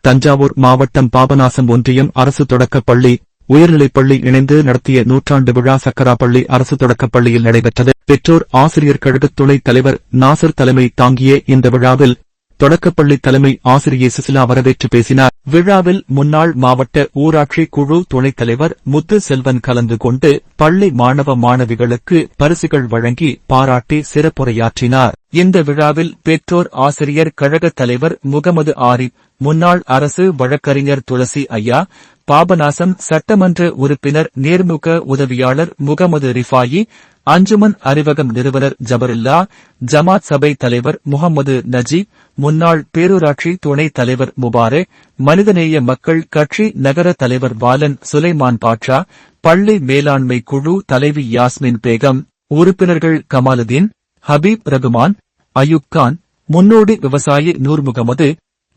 தஞ்சாவூர் மாவட்டம் பாபநாசம் ஒன்றியம் அரசு தொடக்கப்பள்ளி உயர்நிலைப்பள்ளி இணைந்து நடத்திய நூற்றாண்டு விழா சக்கராப்பள்ளி அரசு தொடக்கப் பள்ளியில் நடைபெற்றது. பெற்றோர் ஆசிரியர் கழக துணைத் தலைவர் நாசர் தலைமை தாங்கிய இந்த விழாவில் தொடக்கப்பள்ளி தலைமை ஆசிரியை சுசிலா வரவேற்று பேசினார். விழாவில் முன்னாள் மாவட்ட ஊராட்சி குழு துணைத் தலைவர் முத்து செல்வன் கலந்து கொண்டு பள்ளி மாணவ மாணவிகளுக்கு பரிசுகள் வழங்கி பாராட்டி சிறப்புரையாற்றினார். இந்த விழாவில் பெற்றோர் ஆசிரியர் கழகத் தலைவர் முகமது ஆரிப் முன்னாள் அரசு வழக்கறிஞர் துளசி ஐயா பாபநாசம் சட்டமன்ற உறுப்பினர் நேர்முக உதவியாளர் முகமது ரிஃபாயி அஞ்சுமன் அறிவகம் நிறுவனர் ஜபருல்லா ஜமாத் சபை தலைவர் முகமது நஜீப் முன்னாள் பேரூராட்சி துணைத் தலைவர் முபாரே மனிதநேய மக்கள் கட்சி நகர தலைவர் பாலன் சுலைமான் பாட்ஷா பள்ளி மேலாண்மை குழு தலைவி யாஸ்மின் பேகம் உறுப்பினர்கள் கமாலுதீன் ஹபீப் ரகுமான் அயூப் கான் முன்னோடி விவசாயி நூர் முகமது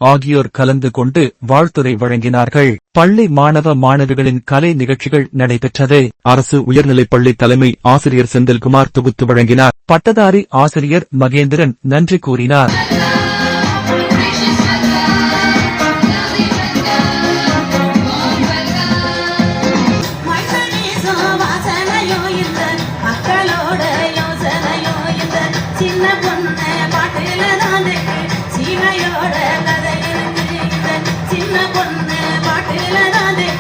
ஆகியோர் கலந்து கொண்டு வாழ்த்துரை வழங்கினார்கள். பள்ளி மாணவ மாணவிகளின் கலை நிகழ்ச்சிகள் நடைபெற்றது. அரசு உயர்நிலைப்பள்ளி தலைமை ஆசிரியர் செந்தில்குமார் தொகுத்து வழங்கினார். பட்டதாரி ஆசிரியர் மகேந்திரன் நன்றி கூறினார். சின்ன பொண்ணு சீமையோட கதை இருக்கு இந்த சின்ன பொண்ணு பாட்டுல தான்